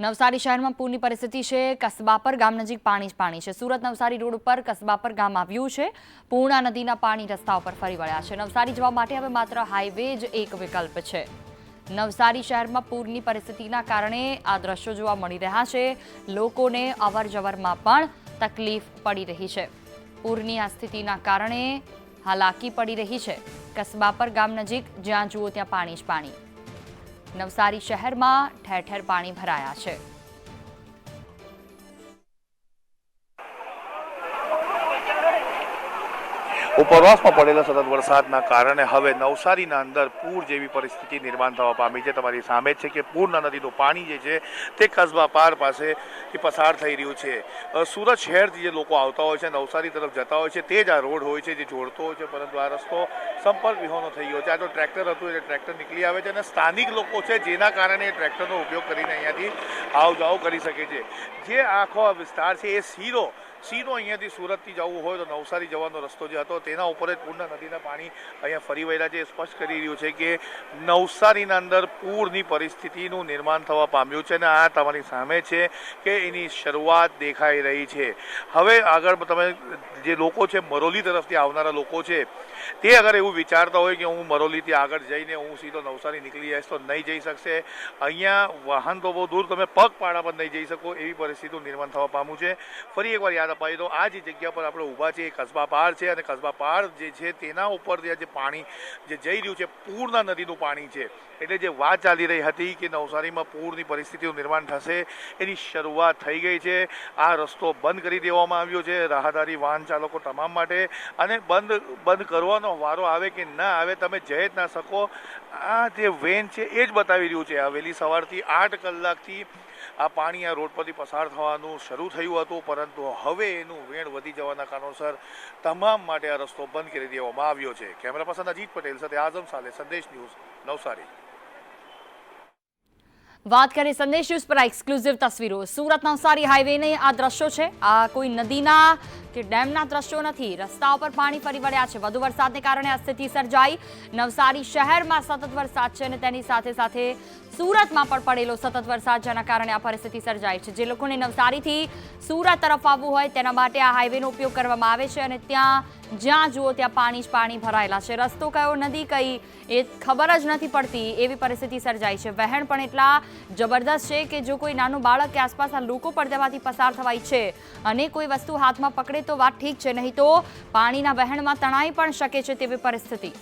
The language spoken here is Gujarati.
નવસારી શહેરમાં પૂરની પરિસ્થિતિ છે. કસબાપર ગામ નજીક પાણી જ પાણી છે. સુરત નવસારી રોડ ઉપર કસબાપર ગામ આવ્યું છે. પૂર્ણા નદીના પાણી રસ્તા ઉપર ફરી વળ્યા છે. નવસારી જવા માટે હવે માત્ર હાઈવે જ એક વિકલ્પ છે. નવસારી શહેરમાં પૂરની પરિસ્થિતિના કારણે આ દ્રશ્યો જોવા મળી રહ્યા છે. લોકોને અવર જવરમાં પણ તકલીફ પડી રહી છે. પૂરની આ સ્થિતિના કારણે હાલાકી પડી રહી છે. કસબાપર ગામ નજીક જ્યાં જુઓ ત્યાં પાણી જ પાણી. નવસારી શહેરમાં ઠેર ઠેર પાણી ભરાયા છે. ઉપરવાસમાં પડેલા સતત વરસાદના કારણે હવે નવસારીના અંદર પૂર જેવી પરિસ્થિતિ નિર્માણ થવા પામી છે. તમારી સામે છે કે પૂરના નદીનું પાણી જે છે તે કસબા પાર પાસે પસાર થઈ રહ્યું છે. સુરત શહેરથી જે લોકો આવતા હોય છે, નવસારી તરફ જતા હોય છે, તે જ આ રોડ હોય છે જે જોડતો હોય છે, પરંતુ આ રસ્તો સંપર્ક વિહોનો થઈ ગયો છે. આ તો ટ્રેક્ટર હતું એટલે ટ્રેક્ટર નીકળી આવે છે અને સ્થાનિક લોકો છે જેના કારણે એ ટ્રેક્ટરનો ઉપયોગ કરીને અહીંયાથી આવ જાવ કરી શકે છે. જે આખો વિસ્તાર છે એ સીરો સીધો અહીંયાથી સુરતથી જવું હોય તો નવસારી જવાનો રસ્તો જે હતો તેના ઉપર જ પૂર્ણ નદીના પાણી અહીંયા ફરી વળ્યા છે. એ સ્પષ્ટ કરી રહ્યું છે કે નવસારીના અંદર પૂરની પરિસ્થિતિનું નિર્માણ થવા પામ્યું છે અને આ તમારી સામે છે કે એની શરૂઆત દેખાઈ રહી છે. હવે આગળ તમે જે લોકો છે મરોલી તરફથી આવનારા લોકો છે, તે અગર એવું વિચારતા હોય કે હું મરોલીથી આગળ જઈને હું સીધો નવસારી નીકળી જઈશ તો નહીં જઈ શકશે. અહીંયા વાહન તો બહુ દૂર તમે પગપાળા પર નહીં જઈ શકો એવી પરિસ્થિતિનું નિર્માણ થવા પામ્યું છે. ફરી એકવાર યાદ અપાવી તો આ જે જગ્યા પર આપણે ઊભા છે એ કસબા પાર છે અને કસબા પાર જે છે તેના ઉપર જે પાણી જે જઈ રહ્યું છે, પૂરના નદીનું પાણી છે. એટલે જે વાત ચાલી રહી હતી કે નવસારીમાં પૂરની પરિસ્થિતિનું નિર્માણ થશે, એની શરૂઆત થઈ ગઈ છે. આ રસ્તો બંધ કરી દેવામાં આવ્યો છે. રાહદારી વાહન ચાલકો તમામ માટે અને બંધ બંધ કરવાનો વારો આવે કે ના આવે તમે જઈ જ ના શકો. આ જે વેન છે એ જ બતાવી રહ્યું છે. આ વહેલી સવારથી આઠ કલાકથી આ પાણી આ રોડ પરથી પસાર થવાનું શરૂ થયું હતું, પરંતુ હવે એનું વેણ વધી જવાના કારણોસર તમામ માટે આ રસ્તો બંધ કરી દેવામાં આવ્યો છે. કેમેરા પર્સન અજીત પટેલ સાથે આઝમ સાલે સંદેશ ન્યૂઝ નવસારી. વાત કરીએ સંદેશ ન્યૂઝ પર આ એક્સક્લુઝિવ તસવીરો. સુરત નવસારી હાઈવેને આ દ્રશ્યો છે. આ કોઈ નદીના કે ડેમના દ્રશ્યો નથી. રસ્તા ઉપર પાણી ફરી વળ્યા છે. વધુ વરસાદને કારણે આ સ્થિતિ સર્જાઈ. નવસારી શહેરમાં સતત વરસાદ છે અને તેની સાથે સાથે સુરતમાં પણ પડેલો સતત વરસાદ, જેના કારણે આ પરિસ્થિતિ સર્જાઈ છે. જે લોકોને નવસારીથી સુરત તરફ આવવું હોય, તેના માટે આ હાઈવેનો ઉપયોગ કરવામાં આવે છે અને ત્યાં જ્યાં જુઓ ત્યાં પાણી જ પાણી ભરાયેલા છે. રસ્તો કયો, નદી કઈ, એ ખબર જ નથી પડતી. એવી પરિસ્થિતિ સર્જાઈ છે. વહેણ પણ એટલા જબરદસ્ત છે કે જો કોઈ નાનું બાળક કે આસપાસ આ લોકો પણ તેમાંથી પસાર થવાય છે. અને કોઈ વસ્તુ હાથમાં પકડે તો વાત ઠીક છે. નહીં તો પાણીના વહેણમાં તણાઈ પણ શકે છે તેવી પરિસ્થિતિ.